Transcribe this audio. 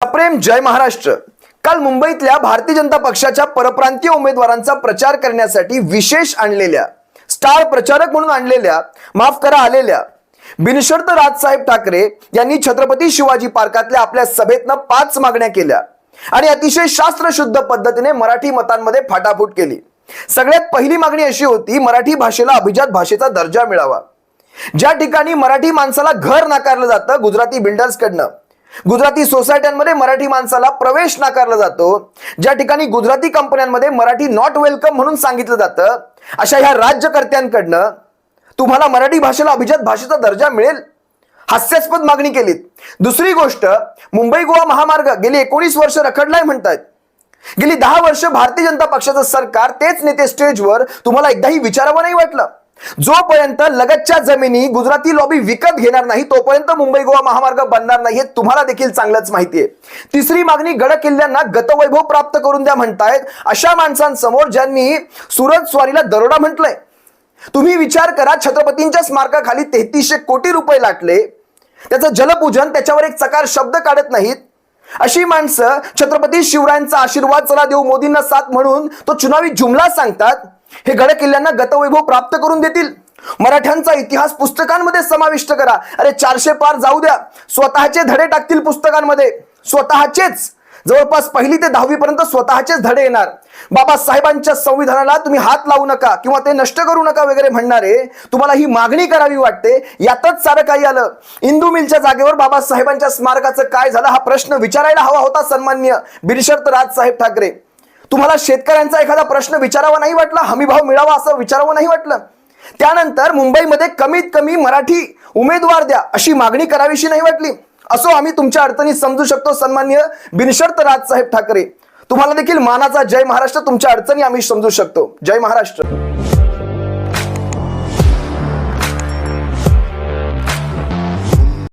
प्रेम जय महाराष्ट्र. काल मुंबईतल्या भारतीय जनता पक्षाच्या परप्रांतीय उमेदवारांचा प्रचार करण्यासाठी विशेष आणलेल्या स्टार प्रचारक म्हणून आणलेल्या माफ करा आलेल्या बिनशर्त राजसाहेब ठाकरे यांनी छत्रपती शिवाजी पार्कातल्या आपल्या सभेतनं पाच मागण्या केल्या आणि अतिशय शास्त्रशुद्ध पद्धतीने मराठी मतांमध्ये फाटाफूट केली. सगळ्यात पहिली मागणी अशी होती मराठी भाषेला अभिजात भाषेचा दर्जा मिळावा. ज्या ठिकाणी मराठी माणसाला घर नाकारलं जातं गुजराती बिल्डर्स कडनं गुजराती सोसायट्यांमध्ये मराठी माणसाला प्रवेश नाकारला जातो. ज्या ठिकाणी गुजराती कंपन्यांमध्ये मराठी नॉट वेलकम म्हणून सांगितलं जातं अशा ह्या राज्यकर्त्यांकडनं तुम्हाला मराठी भाषेला अभिजात भाषेचा दर्जा मिळेल. हास्यास्पद मागणी केलीत. दुसरी गोष्ट मुंबई गोवा महामार्ग गेली एकोणीस वर्ष रखडलाय म्हणतात गेली दहा वर्ष भारतीय जनता पक्षाचं सरकार तेच नेते स्टेजवर तुम्हाला एकदाही विचारावं नाही वाटलं. जोपर्यंत लगतच्या जमिनी गुजराती लॉबी विकत घेणार नाही तोपर्यंत मुंबई गोवा महामार्ग बनणार नाही हे तुम्हाला देखील चांगलंच माहितीये. तिसरी मागणी गड किल्ल्यांना गतवैभव प्राप्त करून द्या म्हणतायत. अशा माणसांसमोर ज्यांनी सुरत स्वारीला दरोडा म्हटलंय. तुम्ही विचार करा छत्रपतींच्या स्मारकाखाली तेहतीसशे कोटी रुपये लाटले. त्याचं जलपूजन त्याच्यावर एक चकार शब्द काढत नाहीत. अशी माणसं छत्रपती शिवरायांचा आशीर्वाद चला देऊ मोदींना साथ म्हणून तो चुनावी जुमला सांगतात. हे गड किल्ल्यांना गतवैभव प्राप्त करून देतील. मराठ्यांचा इतिहास पुस्तकांमध्ये समाविष्ट करा. अरे चारशे पार जाऊ द्या. स्वतःचे धडे टाकतील पुस्तकांमध्ये. स्वतःचेच. जवळपास पहिली ते दहावी पर्यंत स्वतःचेच धडे येणार. बाबासाहेबांच्या संविधानाला तुम्ही हात लावू नका किंवा ते नष्ट करू नका वगैरे म्हणणारे तुम्हाला ही मागणी करावी वाटते. यातच सारं काही आलं. इंदू मिलच्या जागेवर बाबासाहेबांच्या स्मारकाचं काय झालं हा प्रश्न विचारायला हवा होता सन्मान्य बिरशर्त राजसाहेब ठाकरे. तुम्हाला शेतकऱ्यांचा एखादा प्रश्न विचारावा नाही वाटला हमी भाव मिळावा असं विचारावं नाही वाटलं. त्यानंतर मुंबईमध्ये कमीत कमी मराठी उमेदवार द्या अशी मागणी करावीशी नाही वाटली. असो आम्ही तुमच्या अडचणी समजू शकतो सन्मान्य बिनशर्त राजसाहेब ठाकरे. तुम्हाला देखील मानाचा जय महाराष्ट्र तुमच्या अडचणी आम्ही समजू शकतो. जय महाराष्ट्र.